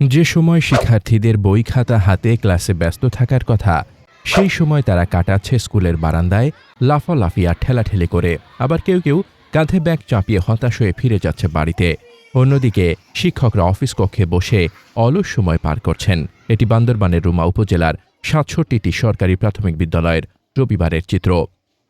যে সময় শিক্ষার্থীদের বই খাতা হাতে ক্লাসে ব্যস্ত থাকার কথা, সেই সময় তারা কাটাচ্ছে স্কুলের বারান্দায় লাফালাফি আর ঠেলাঠেলি করে। আবার কেউ কেউ কাঁধে ব্যাগ চাপিয়ে হতাশ হয়ে ফিরে যাচ্ছে বাড়িতে। অন্যদিকে শিক্ষকরা অফিস কক্ষে বসে অলস সময় পার করছেন। এটি বান্দরবানের রুমা উপজেলার সাতষট্টিটি সরকারি প্রাথমিক বিদ্যালয়ের রবিবারের চিত্র।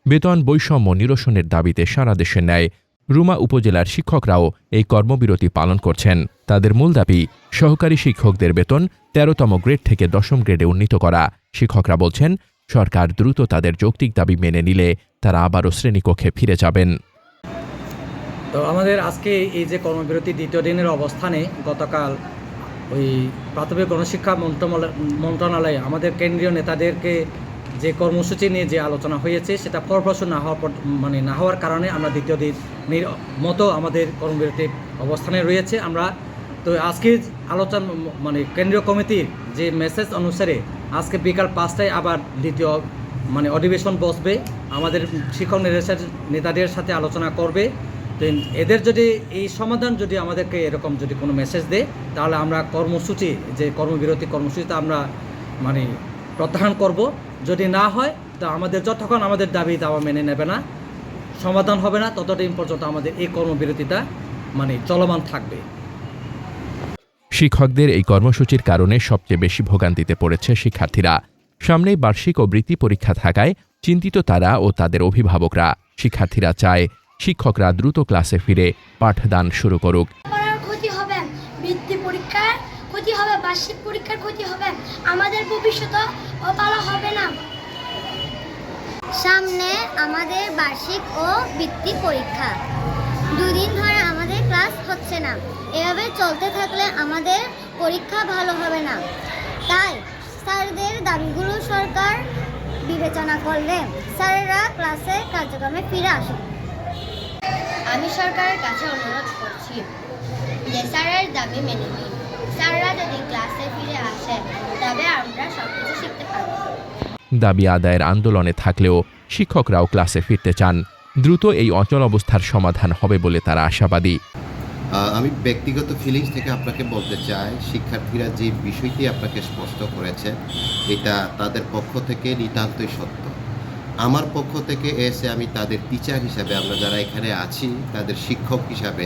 বেতন বৈষম্য নিরসনের দাবিতে সারা দেশের ন্যায় রুমা উপজেলার শিক্ষকরাও এই কর্মবিরতি পালন করছেন। তাদের মূল দাবি, সহকারী শিক্ষকদের বেতন তেরোতম গ্রেড থেকে দশম গ্রেডে উন্নীত করা। শিক্ষকরা বলছেন, সরকার দ্রুত তাদের যৌক্তিক দাবি মেনে নিলে তারা আবারও শ্রেণীকক্ষে ফিরে যাবেন। তো আমাদের আজকে এই যে কর্মবিরতি দ্বিতীয় দিনের অবস্থানে গতকাল ওই প্রাথমিক গণশিক্ষা মন্ত্রণালয় আমাদের কেন্দ্রীয় নেতাদেরকে যে কর্মসূচি নিয়ে যে আলোচনা হয়েছে, সেটা ফলপ্রসূ না হওয়ার মানে না হওয়ার কারণে আমরা দ্বিতীয় দিনের মতো আমাদের কর্মবিরতির অবস্থানে রয়েছে। আমরা তো আজকে আলোচনা মানে কেন্দ্রীয় কমিটির যে মেসেজ অনুসারে আজকে বিকাল পাঁচটায় আবার দ্বিতীয় মানে অধিবেশন বসবে। আমাদের শিক্ষক নেতাদের- নেতাদের সাথে আলোচনা করবে। তো এদের যদি এই সমাধান যদি আমাদেরকে এরকম যদি কোনো মেসেজ দেয়, তাহলে আমরা কর্মসূচি, যে কর্মবিরতি কর্মসূচিতে আমরা মানে প্রত্যাহার করব। যদি না হয়, তো আমাদের যতক্ষণ আমাদের দাবি দাওয়া মেনে নেবে না, সমাধান হবে না, ততদিন পর্যন্ত আমাদের এই কর্মবিরতিটা মানে চলমান থাকবে। শিক্ষকদের এই কর্মসূচির কারণে সবচেয়ে বেশি ভোগান্তিতে পড়েছে শিক্ষার্থীরা। সামনেই বার্ষিক ও বৃত্তি পরীক্ষা থাকায় চিন্তিত তারা ও তাদের অভিভাবকরা। শিক্ষার্থীরা চায় শিক্ষকরা দ্রুত ক্লাসে ফিরে পাঠদান শুরু করুক পড়ার ক্ষতি হবে বৃত্তি পরীক্ষার ক্ষতি হবে, বার্ষিক পরীক্ষার ক্ষতি হবে, আমাদের ভবিষ্যৎ ভালো হবে না। সামনে আমাদের বার্ষিক ও বৃত্তি পরীক্ষা। দুদিন ধরে আমাদের ক্লাস হচ্ছে না। এভাবে চলতে থাকলে আমাদের পরীক্ষা ভালো হবে না। তাই স্যারদের দাবিগুলো সরকার বিবেচনা করলে স্যারেরা ক্লাসে কার্যক্রমে ফিরে আসুন। আমি সরকারের কাছে অনুরোধ করছি যে স্যারের দাবি মেনে নিন। স্যাররা যদি ক্লাসে ফিরে আসে তবে আমরা সব কিছু শিখতে পারব। দাবি আদায়ের আন্দোলনে থাকলেও শিক্ষকরাও ক্লাসে ফিরতে চান। দ্রুত এই অচল অবস্থার সমাধান হবে বলে তারা আশাবাদী। আমি ব্যক্তিগত ফিলিংস থেকে আপনাকে বলতে চাই শিক্ষার্থীরা যে বিষয়টি আপনাকে স্পষ্ট করেছে এটা তাদের পক্ষ থেকে নিতান্তই সত্য। আমার পক্ষ থেকে এসে আমি তাদের টিচার হিসাবে আমরা যারা এখানে আছি তাদের শিক্ষক হিসাবে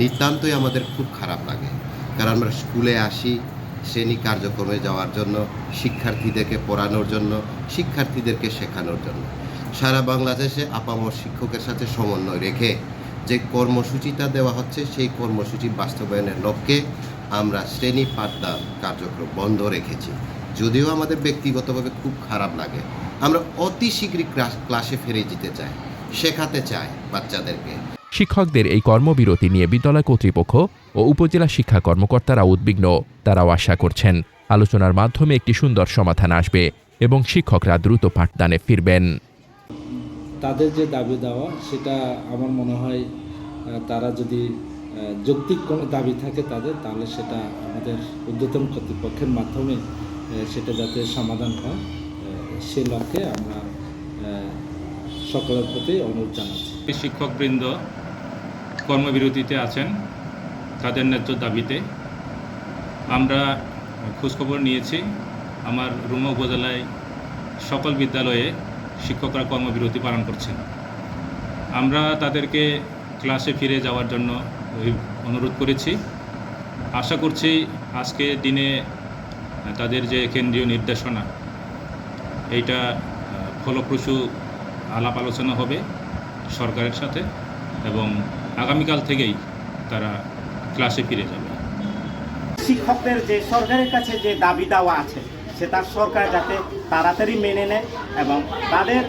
নিতান্তই আমাদের খুব খারাপ লাগে। কারণ আমরা স্কুলে আসি শ্রেণি কার্যক্রমে যাওয়ার জন্য, শিক্ষার্থীদেরকে পড়ানোর জন্য, শিক্ষার্থীদেরকে শেখানোর জন্য। সারা বাংলাদেশে আপামর শিক্ষকের সাথে সমন্বয় রেখে যে কর্মসূচিটা দেওয়া হচ্ছে, সেই কর্মসূচি বাস্তবায়নের লক্ষ্যে আমরা শ্রেণি পাঠদান কার্যক্রম বন্ধ রেখেছি। যদিও আমাদের ব্যক্তিগতভাবে খুব খারাপ লাগে। আমরা অতি শীঘ্রই ক্লাস- ফিরে যেতে চাই, শেখাতে চাই বাচ্চাদেরকে। শিক্ষকদের এই কর্মবিরতি নিয়ে বিদ্যালয় কর্তৃপক্ষ ও উপজেলা শিক্ষা কর্মকর্তারা উদ্বিগ্ন। তারাও আশা করছেন আলোচনার মাধ্যমে একটি সুন্দর সমাধান আসবে এবং শিক্ষকরা দ্রুত পাঠদানে ফিরবেন। তাদের যে দাবি দেওয়া, সেটা আমার মনে হয় তারা যদি যৌক্তিক কোনো দাবি থাকে তাদের, তাহলে সেটা আমাদের ঊর্ধ্বতন কর্তৃপক্ষের মাধ্যমে সেটা যাতে সমাধান হয় সে লক্ষ্যে আমরা সকলের প্রতি অনুরোধ জানাচ্ছি। শিক্ষকবৃন্দ কর্মবিরতিতে আছেন তাদের ন্যায্য দাবিতে। আমরা খোঁজখবর নিয়েছি। আমার রুমা উপজেলায় সকল বিদ্যালয়ে শিক্ষকরা কর্মবিরতি পালন করছেন। আমরা তাদেরকে ক্লাসে ফিরে যাওয়ার জন্য অনুরোধ করেছি। আশা করছি আজকে দিনে তাদের যে কেন্দ্রীয় নির্দেশনা, এইটা ফলপ্রসূ আলাপ আলোচনা হবে। সরকারের সাথে এবং আগামীকাল থেকেই তারা ক্লাসে ফিরে যাবে। শিক্ষকদের যে সরকারের কাছে যে দাবি দাওয়া আছে সেটা সরকার যাতে তাড়াতাড়ি মেনে নেয় এবং তাদের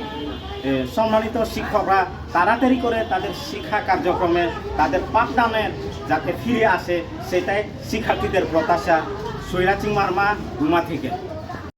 সম্মানিত শিক্ষকরা তাড়াতাড়ি করে তাদের শিক্ষা কার্যক্রমে, তাদের পাঠদানের যাতে ফিরে আসে, সেটাই শিক্ষার্থীদের প্রত্যাশা। সৈরাচিং মার্মা রুমা থেকে।